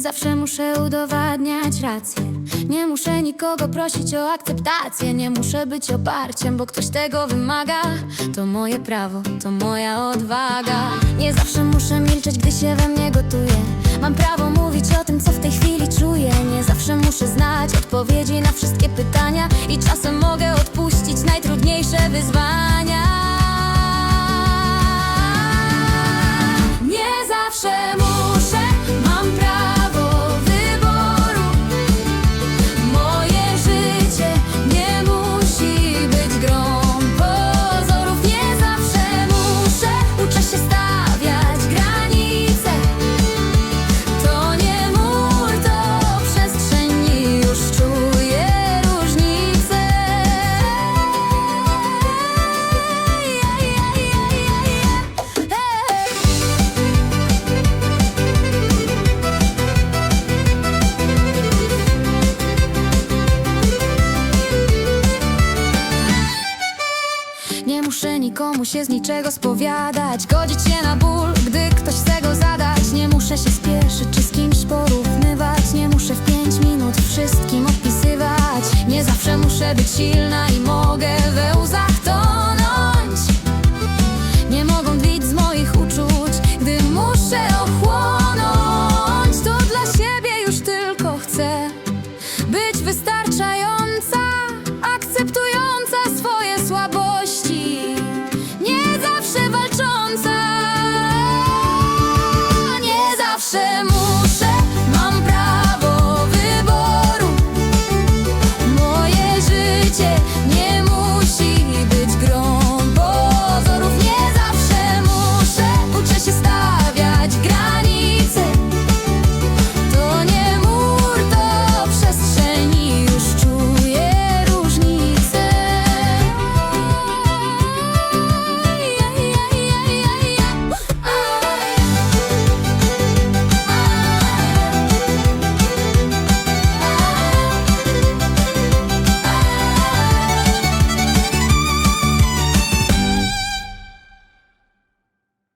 zawsze muszę udowadniać rację. Nie muszę nikogo prosić o akceptację. Nie muszę być oparciem, bo ktoś tego wymaga. To moje prawo, to moja odwaga. Nie zawsze muszę milczeć, gdy się we mnie gotuje. Mam prawo mówić o tym, co w tej chwili czuję. Nie zawsze muszę znać odpowiedzi na wszystkie pytania I czasem mogę odpuścić najtrudniejsze wyzwania Nie muszę nikomu się z niczego spowiadać. Godzić się na ból, gdy ktoś chce go zadać. Nie muszę się spieszyć czy z kimś porównywać. Nie muszę w pięć minut wszystkim opisywać Nie zawsze muszę być silna